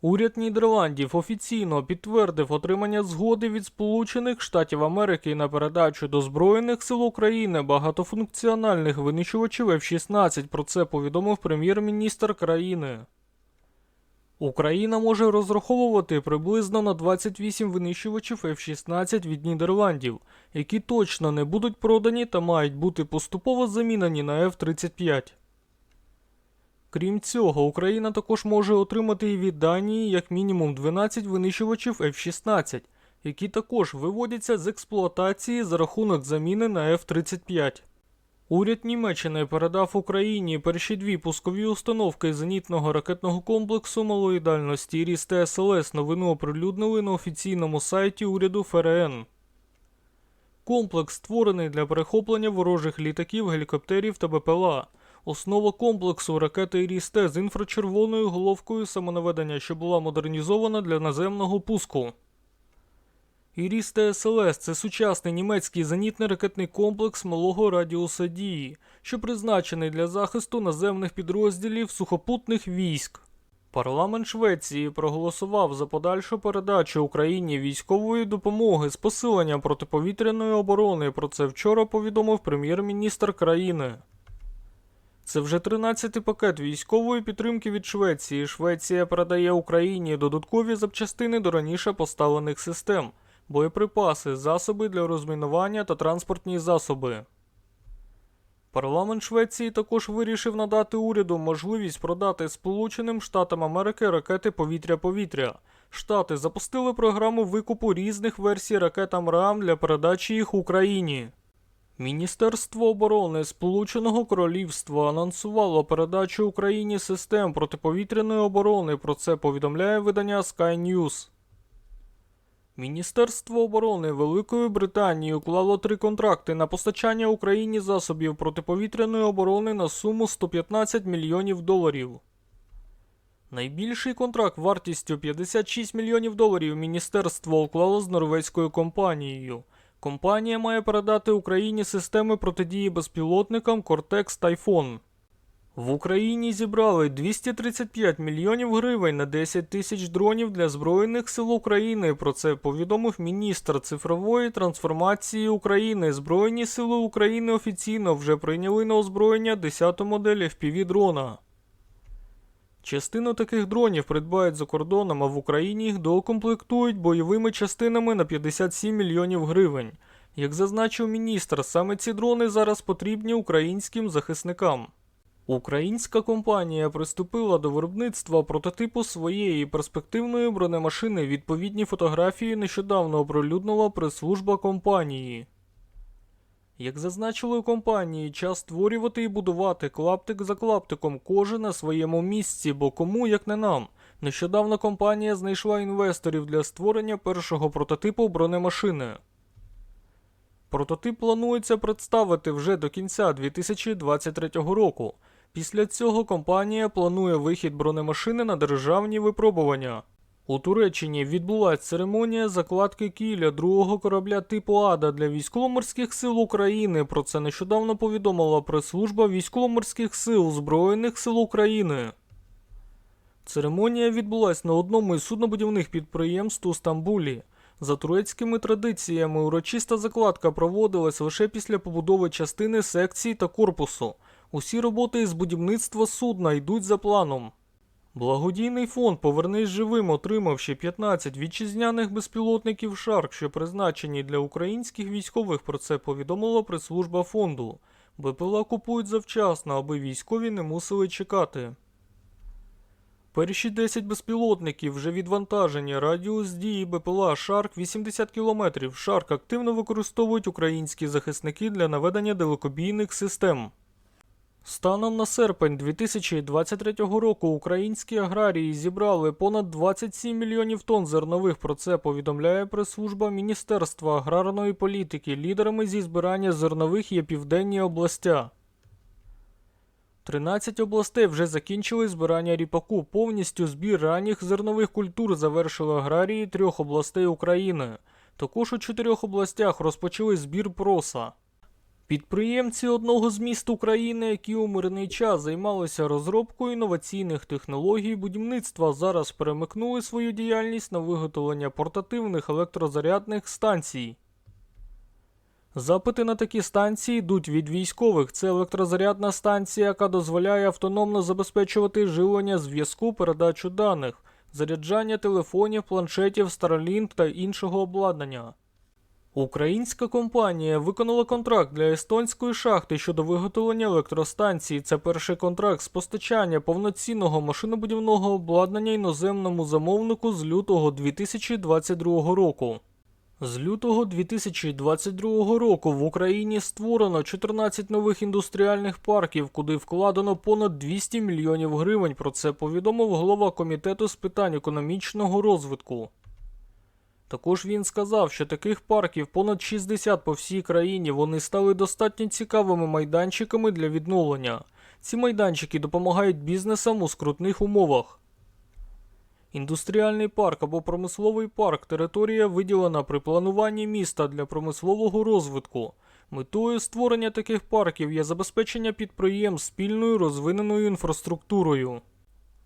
Уряд Нідерландів офіційно підтвердив отримання згоди від Сполучених Штатів Америки на передачу до Збройних сил України багатофункціональних винищувачів F-16. Про це повідомив прем'єр-міністр країни. Україна може розраховувати приблизно на 28 винищувачів F-16 від Нідерландів, які точно не будуть продані та мають бути поступово замінені на F-35. Крім цього, Україна також може отримати і від Данії як мінімум 12 винищувачів F-16, які також виводяться з експлуатації за рахунок заміни на F-35. Уряд Німеччини передав Україні перші дві пускові установки зенітного ракетного комплексу малої дальності Ріс СЛС. Новину оприлюднили на офіційному сайті уряду ФРН. Комплекс створений для перехоплення ворожих літаків, гелікоптерів та БПЛА. Основа комплексу ракети Рісте з інфрачервоною головкою самонаведення, що була модернізована для наземного пуску. Ірісте СЛС це сучасний німецький зенітний ракетний комплекс малого радіуса дії, що призначений для захисту наземних підрозділів сухопутних військ. Парламент Швеції проголосував за подальшу передачу Україні військової допомоги з посилення протиповітряної оборони. Про це вчора повідомив прем'єр-міністр країни. Це вже 13-й пакет військової підтримки від Швеції. Швеція передає Україні додаткові запчастини до раніше поставлених систем, боєприпаси, засоби для розмінування та транспортні засоби. Парламент Швеції також вирішив надати уряду можливість продати Сполученим Штатам Америки ракети повітря-повітря. Штати запустили програму викупу різних версій ракет АМРААМ для передачі їх Україні. Міністерство оборони Сполученого Королівства анонсувало передачу Україні систем протиповітряної оборони. Про це повідомляє видання Sky News. Міністерство оборони Великої Британії уклало три контракти на постачання Україні засобів протиповітряної оборони на суму 115 мільйонів доларів. Найбільший контракт вартістю 56 мільйонів доларів міністерство уклало з норвезькою компанією. Компанія має передати Україні системи протидії безпілотникам Cortex Typhoon. В Україні зібрали 235 мільйонів гривень на 10 тисяч дронів для Збройних сил України. Про це повідомив міністр цифрової трансформації України. Збройні сили України офіційно вже прийняли на озброєння 10 модель FPV дрона. Частину таких дронів придбають за кордоном, а в Україні їх доукомплектують бойовими частинами на 57 мільйонів гривень. Як зазначив міністр, саме ці дрони зараз потрібні українським захисникам. Українська компанія приступила до виробництва прототипу своєї перспективної бронемашини. Відповідні фотографії нещодавно оприлюднила прес-служба компанії. Як зазначили у компанії, час створювати і будувати клаптик за клаптиком, кожен на своєму місці, бо кому як не нам. Нещодавно компанія знайшла інвесторів для створення першого прототипу бронемашини. Прототип планується представити вже до кінця 2023 року. Після цього компанія планує вихід бронемашини на державні випробування. У Туреччині відбулася церемонія закладки кіля другого корабля типу Ада для військово-морських сил України. Про це нещодавно повідомила прес-служба військово-морських сил Збройних сил України. Церемонія відбулася на одному із суднобудівних підприємств у Стамбулі. За турецькими традиціями, урочиста закладка проводилась лише після побудови частини секції та корпусу. Усі роботи із будівництва судна йдуть за планом. Благодійний фонд Повернись живим отримав ще 15 вітчизняних безпілотників Шарк, що призначені для українських військових. Про це повідомила прес-служба фонду. БПЛА купують завчасно, аби військові не мусили чекати. Перші 10 безпілотників вже відвантажені. Радіус дії БПЛА Шарк 80 км. Шарк активно використовують українські захисники для наведення далекобійних систем. Станом на серпень 2023 року українські аграрії зібрали понад 27 мільйонів тонн зернових. Про це повідомляє прес-служба Міністерства аграрної політики. Лідерами зі збирання зернових є південні областя. 13 областей вже закінчили збирання ріпаку. Повністю збір ранніх зернових культур завершили аграрії трьох областей України. Також у чотирьох областях розпочали збір проса. Підприємці одного з міст України, які у мирний час займалися розробкою інноваційних технологій будівництва, зараз перемикнули свою діяльність на виготовлення портативних електрозарядних станцій. Запити на такі станції йдуть від військових. Це електрозарядна станція, яка дозволяє автономно забезпечувати живлення зв'язку, передачу даних, заряджання телефонів, планшетів, Starlink та іншого обладнання. Українська компанія виконала контракт для естонської шахти щодо виготовлення електростанції. Це перший контракт з постачання повноцінного машинобудівного обладнання іноземному замовнику з лютого 2022 року. З лютого 2022 року в Україні створено 14 нових індустріальних парків, куди вкладено понад 200 мільйонів гривень. Про це повідомив голова комітету з питань економічного розвитку. Також він сказав, що таких парків понад 60 по всій країні вони стали достатньо цікавими майданчиками для відновлення. Ці майданчики допомагають бізнесам у скрутних умовах. Індустріальний парк або промисловий парк територія виділена при плануванні міста для промислового розвитку. Метою створення таких парків є забезпечення підприємств спільною розвиненою інфраструктурою.